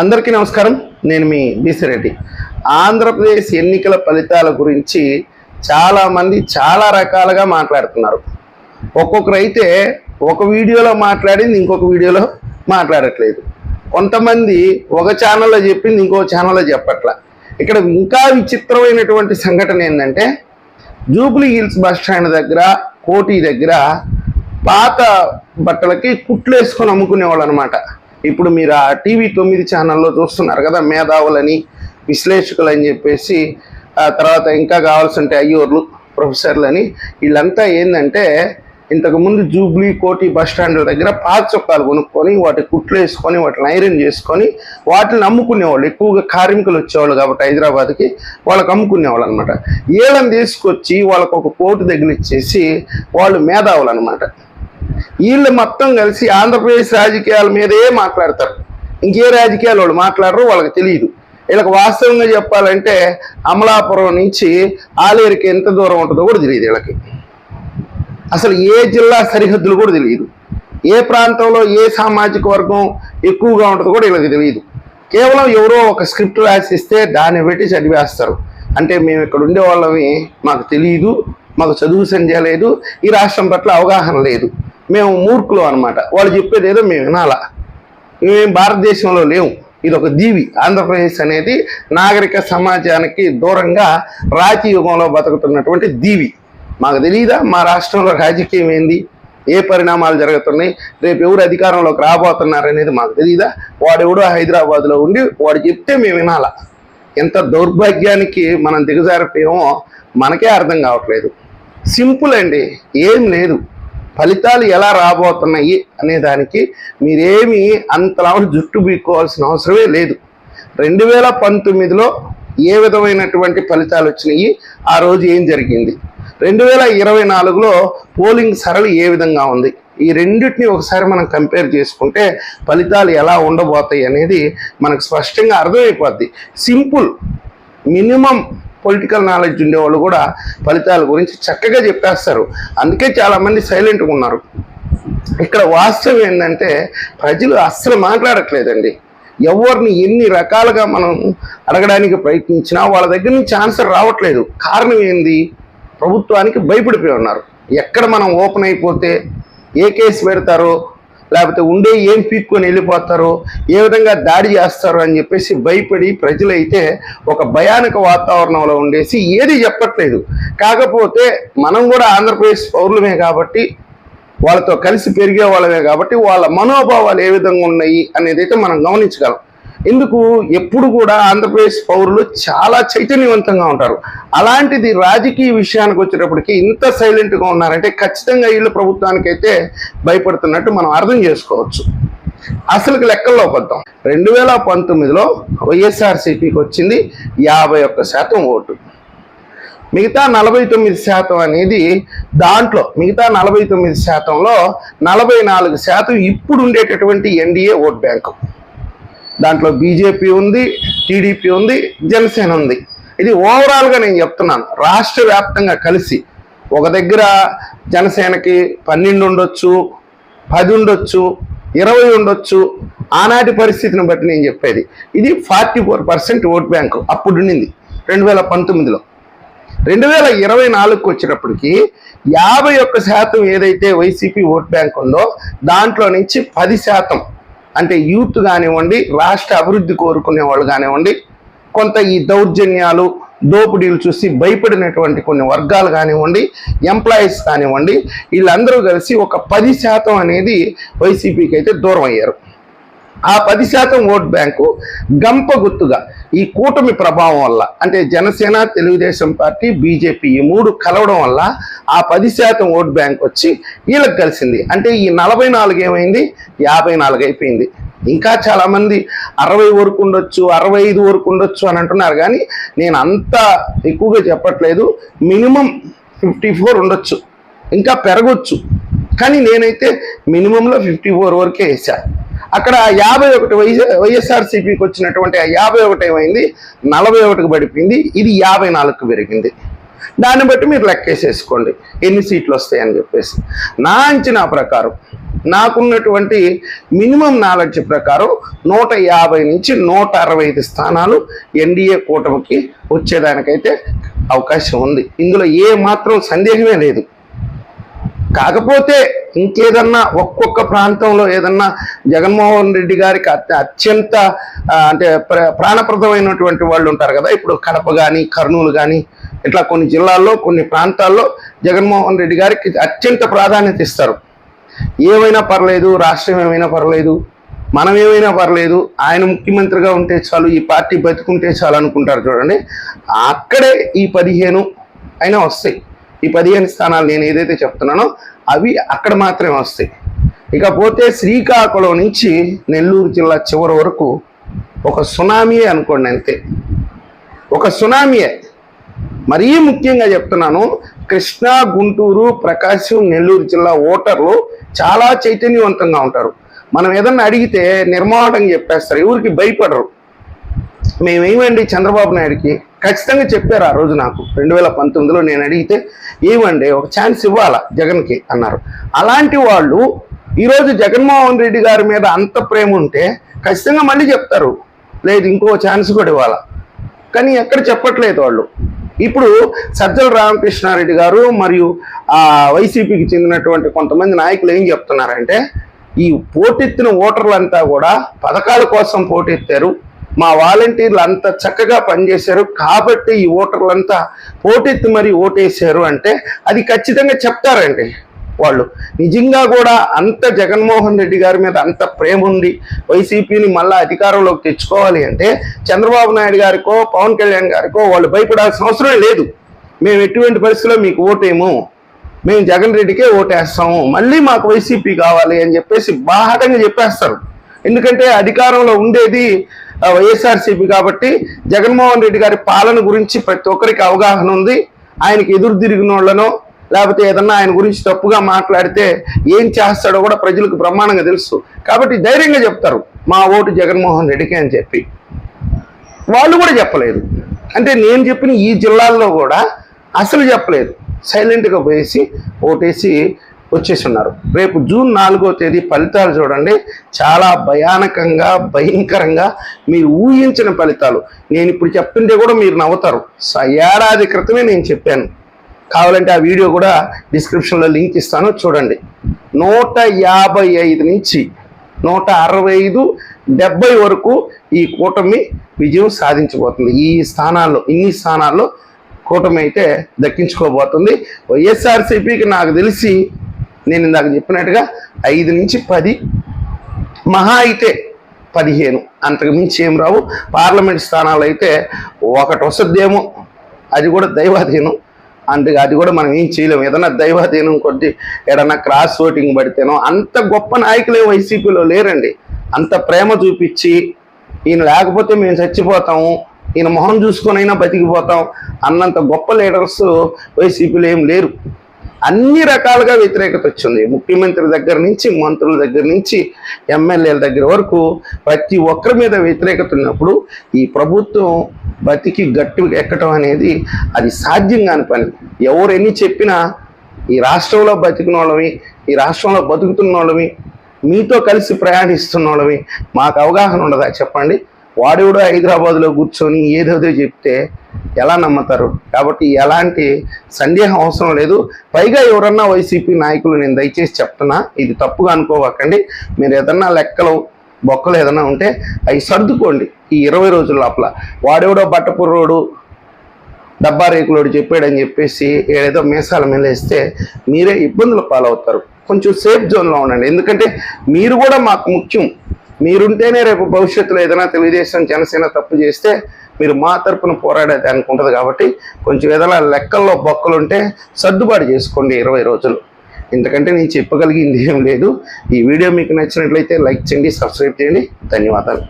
అందరికీ నమస్కారం. నేను మీ బీసిరెడ్డి ఆంధ్రప్రదేశ్ ఎన్నికల ఫలితాల గురించి చాలామంది చాలా రకాలుగా మాట్లాడుతున్నారు. ఒక్కొక్కరు అయితే ఒక వీడియోలో మాట్లాడింది ఇంకొక వీడియోలో మాట్లాడట్లేదు. కొంతమంది ఒక ఛానల్లో చెప్పింది ఇంకో ఛానల్లో చెప్పట్ల. ఇక్కడ ఇంకా విచిత్రమైనటువంటి సంఘటన ఏంటంటే జూబ్లీ హిల్స్ బస్ స్టాండ్ దగ్గర కోటి దగ్గర పాత బట్టలకి కుట్లు వేసుకొని అమ్ముకునేవాళ్ళు అనమాట ఇప్పుడు మీరు ఆ టీవీ తొమ్మిది ఛానల్లో చూస్తున్నారు కదా మేధావులని విశ్లేషకులు అని చెప్పేసి ఆ తర్వాత ఇంకా కావాల్సింటే అయ్యోర్లు ప్రొఫెసర్లని వీళ్ళంతా ఏంటంటే ఇంతకుముందు జూబ్లీ కోటి బస్ స్టాండ్ దగ్గర పాత చొక్కాలు కొనుక్కొని వాటి కుట్లు వేసుకొని వాటిని ఐరన్ చేసుకొని వాటిని అమ్ముకునేవాళ్ళు. ఎక్కువగా కార్మికులు వచ్చేవాళ్ళు కాబట్టి హైదరాబాద్కి వాళ్ళకి అమ్ముకునేవాళ్ళు అనమాట వీళ్ళని తీసుకొచ్చి వాళ్ళకు ఒక కోటు తగిలిచ్చేసి వాళ్ళు మేధావులు అనమాట వీళ్ళు మొత్తం కలిసి ఆంధ్రప్రదేశ్ రాజకీయాల మీదే మాట్లాడతారు. ఇంకే రాజకీయాలు వాళ్ళు మాట్లాడరు వాళ్ళకి తెలియదు. వీళ్ళకి వాస్తవంగా చెప్పాలంటే అమలాపురం నుంచి ఆలేరుకి ఎంత దూరం ఉంటుందో కూడా తెలియదు వీళ్ళకి. అసలు ఏ జిల్లా సరిహద్దులు కూడా తెలియదు. ఏ ప్రాంతంలో ఏ సామాజిక వర్గం ఎక్కువగా ఉంటుందో కూడా వీళ్ళకి తెలియదు. కేవలం ఎవరో ఒక స్క్రిప్ట్ రాసిస్తే దాన్ని పెట్టి చదివేస్తారు. అంటే మేము ఇక్కడ ఉండేవాళ్ళమి మాకు తెలియదు మాకు చదువు సంధ్య లేదు ఈ రాష్ట్రం పట్ల అవగాహన లేదు. మేము మూర్ఖులు అనమాట వాళ్ళు చెప్పేది ఏదో మేము వినాలా. మేము భారతదేశంలో లేవు ఇది ఒక దీవి ఆంధ్రప్రదేశ్ అనేది నాగరిక సమాజానికి దూరంగా రాతి యుగంలో బతుకుతున్నటువంటి దీవి మాకు తెలియదా మా రాష్ట్రంలో రాజకీయం ఏంది? ఏ పరిణామాలు జరుగుతున్నాయి? రేపు ఎవరు అధికారంలోకి రాబోతున్నారు అనేది మాకు తెలియదా వాడెవడో హైదరాబాద్లో ఉండి వాడు చెప్తే మేము వినాలా? ఎంత దౌర్భాగ్యానికి మనం దిగజారిపోయామో మనకే అర్థం కావట్లేదు. సింపుల్ అండి. ఏం లేదు. ఫలితాలు ఎలా రాబోతున్నాయి అనే దానికి మీరేమి అంతలా జుట్టు బీక్కోవాల్సిన అవసరమే లేదు. రెండు వేల పంతొమ్మిదిలో ఏ విధమైనటువంటి ఫలితాలు వచ్చినాయి? ఆ రోజు ఏం జరిగింది? రెండు వేల ఇరవై నాలుగులో పోలింగ్ సరళి ఏ విధంగా ఉంది? ఈ రెండింటిని ఒకసారి మనం కంపేర్ చేసుకుంటే ఫలితాలు ఎలా ఉండబోతాయి అనేది మనకు స్పష్టంగా అర్థమైపోద్ది. సింపుల్ మినిమం పొలిటికల్ నాలెడ్జ్ ఉండేవాళ్ళు కూడా ఫలితాల గురించి చక్కగా చెప్పేస్తారు. అందుకే చాలామంది సైలెంట్గా ఉన్నారు. ఇక్కడ వాస్తవం ఏంటంటే ప్రజలు అస్సలు మాట్లాడట్లేదండి. ఎవరిని ఎన్ని రకాలుగా మనం అడగడానికి ప్రయత్నించినా వాళ్ళ దగ్గర నుంచి ఆన్సర్ రావట్లేదు. కారణం ఏంది? ప్రభుత్వానికి భయపడిపోయి ఉన్నారు. ఎక్కడ మనం ఓపెన్ అయిపోతే ఏ కేసు పెడతారో లేకపోతే ఉండే ఏం పీక్కొని వెళ్ళిపోతారో ఏ విధంగా దాడి చేస్తారో అని చెప్పేసి భయపడి ప్రజలైతే ఒక భయానక వాతావరణంలో ఉండేసి ఏది చెప్పట్లేదు. కాకపోతే మనం కూడా ఆంధ్రప్రదేశ్ పౌరులమే కాబట్టి వాళ్ళతో కలిసి పెరిగే వాళ్ళమే కాబట్టి వాళ్ళ మనోభావాలు ఏ విధంగా ఉన్నాయి అనేది అయితే మనం గమనించగలం. ఎందుకు? ఎప్పుడు కూడా ఆంధ్రప్రదేశ్ పౌరులు చాలా చైతన్యవంతంగా ఉంటారు. అలాంటిది రాజకీయ విషయానికి వచ్చేటప్పటికి ఇంత సైలెంట్గా ఉన్నారంటే ఖచ్చితంగా వీళ్ళు ప్రభుత్వానికైతే భయపడుతున్నట్టు మనం అర్థం చేసుకోవచ్చు. అసలుకి లెక్కల్లో పద్దాం. రెండు వేల పంతొమ్మిదిలో వైఎస్ఆర్సీపీకి వచ్చింది యాభై ఒక్క శాతం ఓటు. మిగతా నలభై తొమ్మిది శాతం అనేది దాంట్లో మిగతా నలభై తొమ్మిది శాతంలో నలభై నాలుగు శాతం ఇప్పుడు ఉండేటటువంటి ఎన్డీఏ ఓట్ బ్యాంకు. దాంట్లో బీజేపీ ఉంది టీడీపీ ఉంది జనసేన ఉంది. ఇది ఓవరాల్గా నేను చెప్తున్నాను. రాష్ట్ర వ్యాప్తంగా కలిసి ఒక దగ్గర జనసేనకి పన్నెండు ఉండొచ్చు పది ఉండొచ్చు ఇరవై ఉండొచ్చు ఆనాటి పరిస్థితిని బట్టి నేను చెప్పేది. ఇది forty four percent vote bank అప్పుడు ఉండింది రెండు వేల పంతొమ్మిదిలో. రెండు వేల ఇరవై నాలుగుకి వచ్చేటప్పటికి యాభై ఒక్క శాతం ఏదైతే వైసీపీ ఓట్ బ్యాంక్ ఉందో దాంట్లో నుంచి పది శాతం అంటే యూత్ కానివ్వండి రాష్ట్ర అభివృద్ధి కోరుకునే వాళ్ళు కానివ్వండి కొంత ఈ దౌర్జన్యాలు దోపిడీలు చూసి భయపడినటువంటి కొన్ని వర్గాలు కానివ్వండి ఎంప్లాయీస్ కానివ్వండి వీళ్ళందరూ కలిసి ఒక పది శాతం అనేది వైసీపీకి అయితే దూరం అయ్యారు. ఆ పది శాతం ఓట్ బ్యాంకు గంప గుర్తుగా ఈ కూటమి ప్రభావం వల్ల అంటే జనసేన తెలుగుదేశం పార్టీ బీజేపీ ఈ మూడు కలవడం వల్ల ఆ పది శాతం ఓట్ బ్యాంక్ వచ్చి వీళ్ళకి కలిసింది. అంటే ఈ నలభై నాలుగు ఏమైంది? యాభై నాలుగు అయిపోయింది. ఇంకా చాలామంది అరవై వరకు ఉండొచ్చు అరవై ఐదు వరకు ఉండొచ్చు అని అంటున్నారు. కానీ నేను అంత ఎక్కువగా చెప్పట్లేదు. మినిమం ఫిఫ్టీ ఫోర్ ఉండొచ్చు. ఇంకా పెరగొచ్చు. కానీ నేనైతే మినిమంలో ఫిఫ్టీ ఫోర్ వరకే వేసాను అక్కడ యాభై ఒకటి వైఎస్ వైఎస్ఆర్సీపీకి వచ్చినటువంటి యాభై ఒకటి ఏమైంది? నలభై ఒకటికి పడిపోయింది. ఇది యాభై నాలుగుకి పెరిగింది. దాన్ని బట్టి మీరు లెక్కేసేసుకోండి. ఎన్ని సీట్లు వస్తాయని చెప్పేసి. నా అంచనా ప్రకారం నాకున్నటువంటి మినిమం నాలెడ్జ్ ప్రకారం నూట యాభై నుంచి నూట అరవై ఐదు స్థానాలు ఎన్డీఏ కూటమికి వచ్చేదానికైతే అవకాశం ఉంది. ఇందులో ఏ మాత్రం సందేహమే లేదు. కాకపోతే ఇంకేదన్నా ఒక్కొక్క ప్రాంతంలో ఏదన్నా జగన్మోహన్ రెడ్డి గారికి అత్య- అత్యంత అంటే ప్రాణప్రదమైనటువంటి వాళ్ళు ఉంటారు కదా. ఇప్పుడు కడప కానీ కర్నూలు కానీ ఇట్లా కొన్ని జిల్లాల్లో కొన్ని ప్రాంతాల్లో జగన్మోహన్ రెడ్డి గారికి అత్యంత ప్రాధాన్యత ఇస్తారు. ఏమైనా పర్లేదు రాష్ట్రం ఏమైనా పర్లేదు మనం ఏమైనా పర్లేదు ఆయన ముఖ్యమంత్రిగా ఉంటే చాలు ఈ పార్టీ బతుకుంటే చాలు అనుకుంటారు చూడండి. అక్కడే ఈ పదిహేను అయినా వస్తాయి. ఈ పదిహేను స్థానాలు నేను ఏదైతే చెప్తున్నానో అవి అక్కడ మాత్రమే వస్తాయి. ఇకపోతే శ్రీకాకుళం నుంచి నెల్లూరు జిల్లా చివరి వరకు ఒక సునామీయే అనుకోండి అంతే. ఒక సునామీయే మరీ ముఖ్యంగా చెప్తున్నాను కృష్ణా గుంటూరు ప్రకాశం నెల్లూరు జిల్లా ఓటర్లు చాలా చైతన్యవంతంగా ఉంటారు. మనం ఏదన్నా అడిగితే నిర్మాణంగా చెప్పేస్తారు ఎవరికి భయపడరు. మేమేమండి చంద్రబాబు నాయుడుకి ఖచ్చితంగా చెప్పారు ఆ రోజు నాకు. రెండు వేల పంతొమ్మిదిలో నేను అడిగితే ఏమండి ఒక ఛాన్స్ ఇవ్వాలా జగన్కి? అన్నారు. అలాంటి వాళ్ళు ఈరోజు జగన్మోహన్ రెడ్డి గారి మీద అంత ప్రేమ ఉంటే ఖచ్చితంగా మళ్ళీ చెప్తారు. లేదు ఇంకో ఛాన్స్ కూడా ఇవ్వాలా? కానీ ఎక్కడ చెప్పట్లేదు వాళ్ళు. ఇప్పుడు సజ్జల రామకృష్ణారెడ్డి గారు మరియు ఆ వైసీపీకి చెందినటువంటి కొంతమంది నాయకులు ఏం చెప్తున్నారంటే ఈ పోటెత్తిన ఓటర్లంతా కూడా పథకాల కోసం పోటెత్తారు. మా వాలంటీర్లు అంత చక్కగా పనిచేశారు కాబట్టి ఈ ఓటర్లంతా పోటెత్తి మరి ఓటేశారు అంటే అది ఖచ్చితంగా చెప్తారండి వాళ్ళు. నిజంగా కూడా అంత జగన్మోహన్ రెడ్డి గారి మీద అంత ప్రేమ ఉంది. వైసీపీని మళ్ళీ అధికారంలోకి తెచ్చుకోవాలి అంటే చంద్రబాబు నాయుడు గారికో పవన్ కళ్యాణ్ గారికో వాళ్ళు భయపడాల్సిన అవసరం లేదు. మేము ఎటువంటి పరిస్థితుల్లో మీకు ఓటేము మేము జగన్ రెడ్డికే ఓటేస్తాము. మళ్ళీ మాకు వైసీపీ కావాలి అని చెప్పేసి బాహటంగా చెప్పేస్తారు. ఎందుకంటే అధికారంలో ఉండేది వైఎస్ఆర్సీపీ కాబట్టి జగన్మోహన్ రెడ్డి గారి పాలన గురించి ప్రతి ఒక్కరికి అవగాహన ఉంది. ఆయనకి ఎదురు తిరిగిన వాళ్ళనో లేకపోతే ఏదన్నా ఆయన గురించి తప్పుగా మాట్లాడితే ఏం చేస్తాడో కూడా ప్రజలకు బ్రహ్మాండంగా తెలుసు. కాబట్టి ధైర్యంగా చెప్తారు మా ఓటు జగన్మోహన్ రెడ్డికి అని చెప్పి. వాళ్ళు కూడా చెప్పలేదు. అంటే నేను చెప్పిన ఈ జిల్లాల్లో కూడా అసలు చెప్పలేదు. సైలెంట్గా పోయేసి ఓటేసి వచ్చేసి ఉన్నారు రేపు జూన్ నాలుగో తేదీ ఫలితాలు చూడండి. చాలా భయానకంగా భయంకరంగా మీరు ఊహించిన ఫలితాలు. నేను ఇప్పుడు చెప్తుంటే కూడా మీరు నవ్వుతారు. స- ఏడాది క్రితమే నేను చెప్పాను. కావాలంటే ఆ వీడియో కూడా డిస్క్రిప్షన్లో లింక్ ఇస్తాను. చూడండి. నూట యాభై ఐదు నుంచి నూట అరవై ఐదు డెబ్బై వరకు ఈ కూటమి విజయం సాధించబోతుంది. ఈ స్థానాల్లో ఇన్ని స్థానాల్లో కూటమి అయితే దక్కించుకోబోతుంది. వైఎస్ఆర్సీపీకి నాకు తెలిసి నేను ఇందాక చెప్పినట్టుగా ఐదు నుంచి పది మహా అయితే పదిహేను. అంతకు మించి ఏం రావు. పార్లమెంట్ స్థానాలు అయితే ఒకటి వస్తుందేమో. అది కూడా దైవాధీనం. అందుకే అది కూడా మనం ఏం చేయలేము. ఏదైనా దైవాధీనం కొద్ది ఏదన్నా క్రాస్ ఓటింగ్ పడితేనో అంత గొప్ప నాయకులే వైసీపీలో లేరండి. అంత ప్రేమ చూపించి ఈయన లేకపోతే మేము చచ్చిపోతాము ఈయన మొహం చూసుకొనైనా బతికిపోతాం అన్నంత గొప్ప లీడర్స్ వైసీపీలో ఏం లేరు. అన్ని రకాలుగా వ్యతిరేకత వచ్చింది. ముఖ్యమంత్రి దగ్గర నుంచి మంత్రుల దగ్గర నుంచి ఎమ్మెల్యేల దగ్గర వరకు ప్రతి ఒక్కరి మీద వ్యతిరేకత ఉన్నప్పుడు ఈ ప్రభుత్వం బతికి గట్టి ఎక్కటం అనేది అది సాధ్యం కాని పని. ఎవరు ఎన్ని చెప్పినా ఈ రాష్ట్రంలో బతికిన ఈ రాష్ట్రంలో బతుకుతున్న మీతో కలిసి ప్రయాణిస్తున్న వాళ్ళవి మాకు అవగాహన ఉండదా చెప్పండి? వాడెవడో హైదరాబాద్లో కూర్చొని ఏదేదో చెప్తే ఎలా నమ్ముతారు? కాబట్టి ఎలాంటి సందేహం అవసరం లేదు. పైగా ఎవరన్నా వైసీపీ నాయకులు నేను దయచేసి చెప్తున్నా ఇది తప్పుగా అనుకోవకండి. మీరు ఏదన్నా లెక్కలు బొక్కలు ఏదైనా ఉంటే అవి సర్దుకోండి ఈ ఇరవై రోజుల లోపల. వాడెవడో బట్టపుర్రోడు డబ్బా రేకులోడు చెప్పాడని చెప్పేసి ఏదో మీసాల మీద వేస్తే మీరే ఇబ్బందులు పాలవుతారు. కొంచెం సేఫ్ జోన్లో ఉండండి. ఎందుకంటే మీరు కూడా మాకు ముఖ్యం. మీరుంటేనే రేపు భవిష్యత్తులో ఏదైనా తెలుగుదేశం జనసేన తప్పు చేస్తే మీరు మా తరపున పోరాడేది అనుకుంటుంది కాబట్టి కొంచెం ఏదైనా లెక్కల్లో బొక్కలుంటే సర్దుబాటు చేసుకోండి ఇరవై రోజులు. ఎందుకంటే నేను చెప్పగలిగింది ఏం లేదు. ఈ వీడియో మీకు నచ్చినట్లయితే లైక్ చేయండి సబ్స్క్రైబ్ చేయండి. ధన్యవాదాలు.